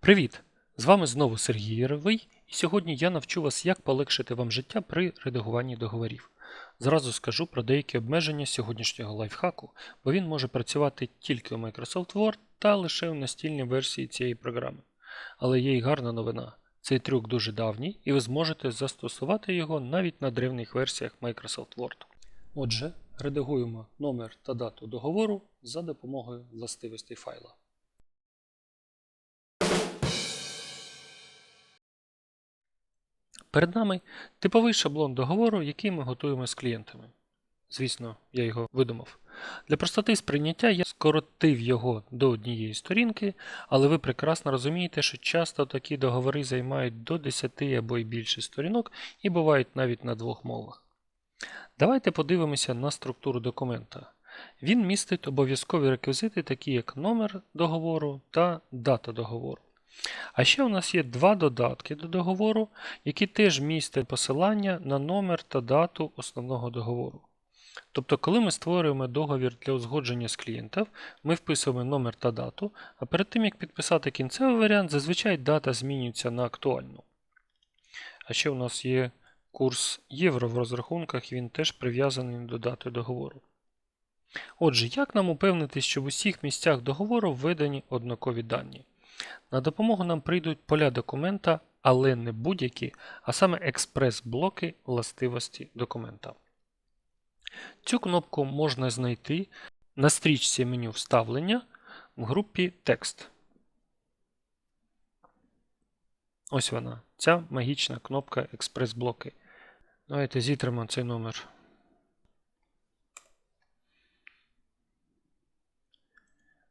Привіт! З вами знову Сергій Яровий, і сьогодні я навчу вас, як полегшити вам життя при редагуванні договорів. Зразу скажу про деякі обмеження сьогоднішнього лайфхаку, бо він може працювати тільки у Microsoft Word та лише у настільній версії цієї програми. Але є й гарна новина. Цей трюк дуже давній, і ви зможете застосувати його навіть на древніх версіях Microsoft Word. Отже, редагуємо номер та дату договору за допомогою властивостей файла. Перед нами типовий шаблон договору, який ми готуємо з клієнтами. Звісно, я його видумав. Для простоти сприйняття я скоротив його до однієї сторінки, але ви прекрасно розумієте, що часто такі договори займають до 10 або й більше сторінок і бувають навіть на двох мовах. Давайте подивимося на структуру документа. Він містить обов'язкові реквізити, такі як номер договору та дата договору. А ще у нас є два додатки до договору, які теж містять посилання на номер та дату основного договору. Тобто, коли ми створюємо договір для узгодження з клієнтів, ми вписуємо номер та дату, а перед тим як підписати кінцевий варіант, зазвичай дата змінюється на актуальну. А ще у нас є курс євро в розрахунках, він теж прив'язаний до дати договору. Отже, як нам упевнитись, що в усіх місцях договору введені однакові дані? На допомогу нам прийдуть поля документа, але не будь-які, а саме експрес-блоки властивості документа. Цю кнопку можна знайти на стрічці меню вставлення в групі Текст. Ось вона, ця магічна кнопка експрес-блоки. Давайте зітримо цей номер.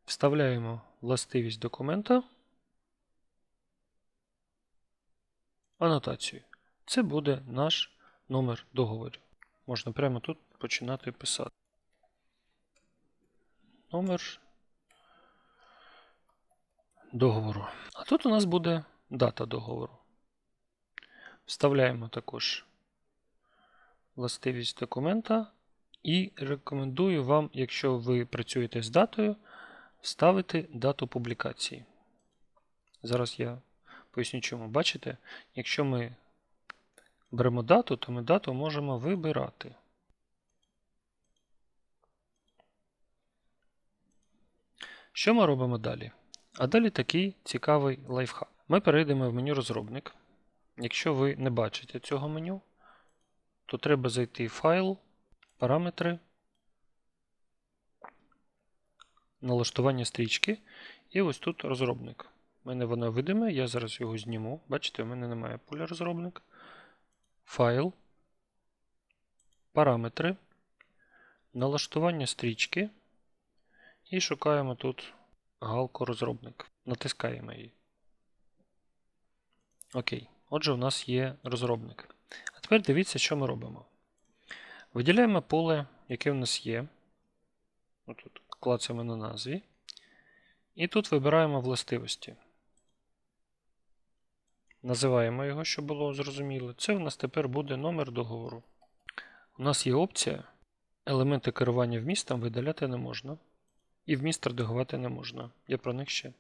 Вставляємо властивість документа. Анотацію. Це буде наш номер договору. Можна прямо тут починати писати. Номер договору. А тут у нас буде дата договору. Вставляємо також властивість документа і рекомендую вам, якщо ви працюєте з датою, вставити дату публікації. Зараз я поясню чому. Бачите, якщо ми беремо дату, то ми дату можемо вибирати. Що ми робимо далі? А далі такий цікавий лайфхак. Ми перейдемо в меню розробник. Якщо ви не бачите цього меню, то треба зайти в файл, параметри, налаштування стрічки. І ось тут розробник. У мене воно видиме, я зараз його зніму. Бачите, у мене немає поля розробник. Файл, параметри, налаштування стрічки. І шукаємо тут галку розробник. Натискаємо її. Окей. Отже, у нас є розробник. А тепер дивіться, що ми робимо. Виділяємо поле, яке в нас є. Тут клацаємо на назві. І тут вибираємо властивості. Називаємо його, щоб було зрозуміло. Це в нас тепер буде номер договору. У нас є опція. Елементи керування вмістом видаляти не можна. І вміст редагувати не можна. Я про них ще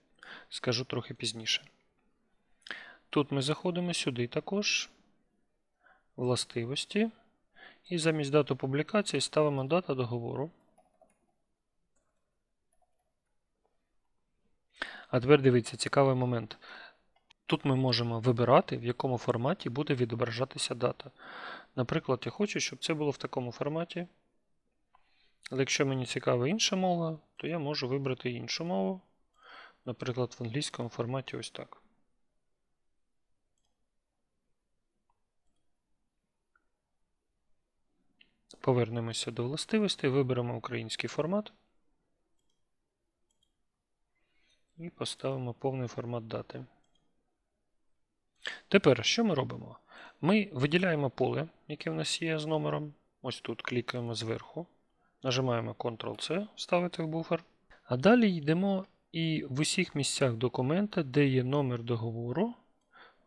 скажу трохи пізніше. Тут ми заходимо сюди також. Властивості. І замість дату публікації ставимо дата договору. А тепер дивіться, цікавий момент. Тут ми можемо вибирати, в якому форматі буде відображатися дата. Наприклад, я хочу, щоб це було в такому форматі. Але якщо мені цікава інша мова, то я можу вибрати іншу мову. Наприклад, в англійському форматі ось так. Повернемося до властивостей, виберемо український формат і поставимо повний формат дати. Тепер, що ми робимо? Ми виділяємо поле, яке в нас є з номером. Ось тут клікаємо зверху. Нажимаємо Ctrl-C, вставити в буфер. А далі йдемо і в усіх місцях документа, де є номер договору,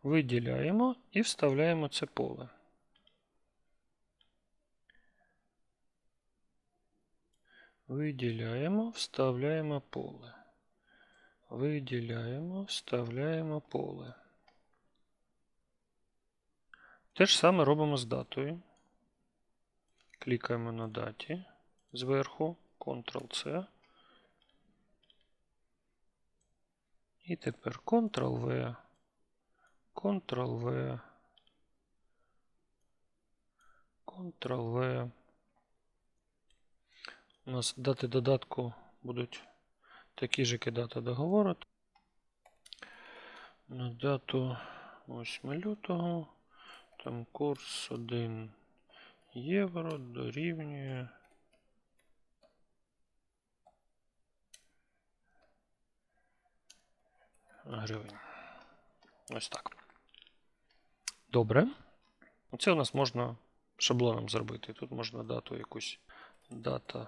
виділяємо і вставляємо це поле. Виділяємо, вставляємо поле. Виділяємо, вставляємо поле. Те ж саме робимо з датою. Клікаємо на даті зверху, Ctrl-C. І тепер Ctrl-V, Ctrl-V, Ctrl-V. У нас дати додатку будуть такі ж, як і дата договору. На дату 8 лютого. Там курс 1 євро дорівнює. Гривень. Ось так. Добре. Це у нас можна шаблоном зробити. Тут можна дату якусь. Дата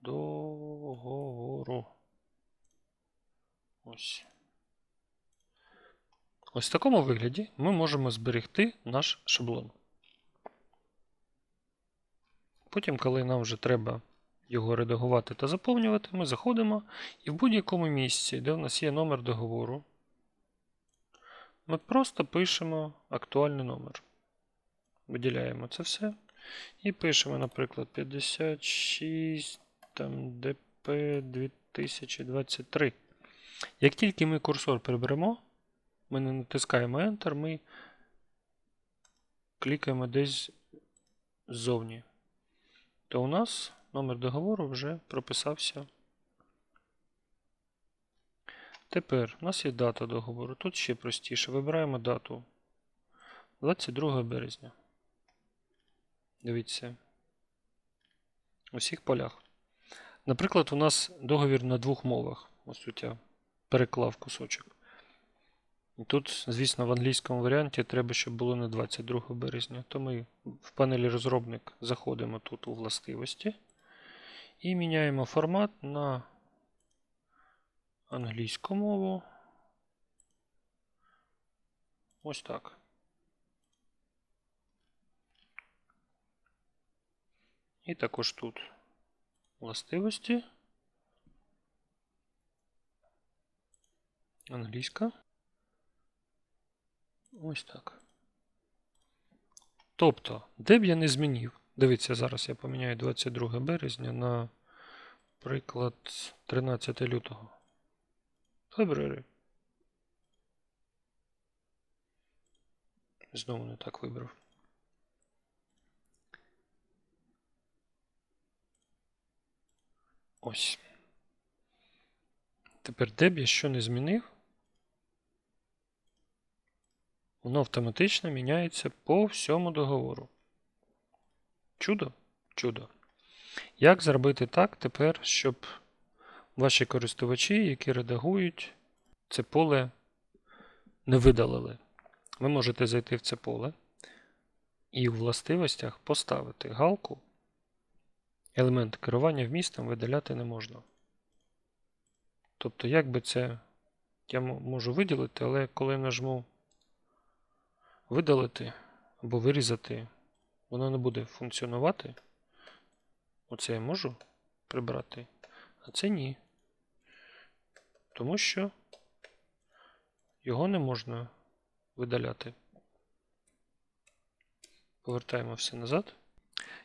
договору. Ось. Ось в такому вигляді ми можемо зберегти наш шаблон. Потім, коли нам вже треба його редагувати та заповнювати, ми заходимо і в будь-якому місці, де в нас є номер договору, ми просто пишемо актуальний номер. Виділяємо це все. І пишемо, наприклад, 56 там, ДП 2023. Як тільки ми курсор приберемо, ми не натискаємо Enter, ми клікаємо десь ззовні, то у нас номер договору вже прописався. Тепер у нас є дата договору. Тут ще простіше. Вибираємо дату 22 березня. Дивіться. У всіх полях. Наприклад, у нас договір на двох мовах. Ось тут я переклав кусочок. І Тут, звісно, в англійському варіанті треба, щоб було на 22 березня. То ми в панелі розробник заходимо тут у властивості і міняємо формат на англійську мову. Ось так. І також тут властивості. Англійська. Ось так. Тобто, де б я не змінив. Дивіться, зараз я поміняю 22 березня на приклад 13 лютого. Фебруарі. Знову не так вибрав. Ось. Тепер, де б я що не змінив, воно автоматично міняється по всьому договору. Чудо? Чудо. Як зробити так тепер, щоб ваші користувачі, які редагують, це поле не видалили? Ви можете зайти в це поле і в властивостях поставити галку. Елемент керування вмістом видаляти не можна. Тобто, як би це я можу виділити, але коли нажму видалити або вирізати, воно не буде функціонувати. Оце я можу прибрати, а це ні. Тому що його не можна видаляти. Повертаємо все назад.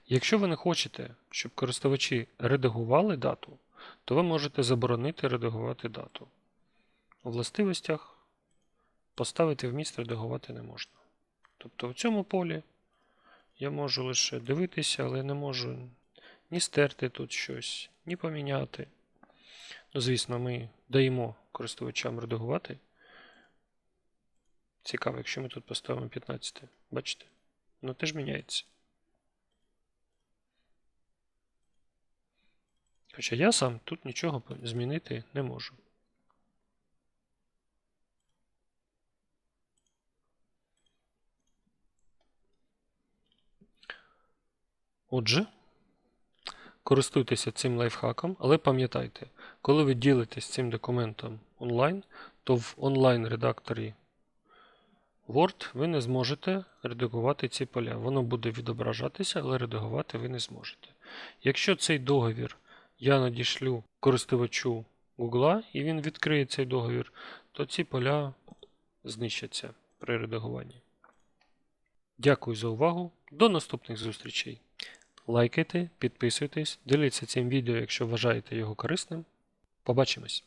Якщо ви не хочете, щоб користувачі редагували дату, то ви можете заборонити редагувати дату. У властивостях поставити вміст редагувати не можна. Тобто в цьому полі я можу лише дивитися, але не можу ні стерти тут щось, ні поміняти. Ну, звісно, ми даємо користувачам редагувати. Цікаво, якщо ми тут поставимо 15, бачите? Воно теж міняється. Хоча я сам тут нічого змінити не можу. Отже, користуйтеся цим лайфхаком, але пам'ятайте, коли ви ділитесь цим документом онлайн, то в онлайн-редакторі Word ви не зможете редагувати ці поля. Воно буде відображатися, але редагувати ви не зможете. Якщо цей договір я надішлю користувачу Гугла і він відкриє цей договір, то ці поля знищаться при редагуванні. Дякую за увагу. До наступних зустрічей. Лайкайте, підписуйтесь, діліться цим відео, якщо вважаєте його корисним. Побачимось!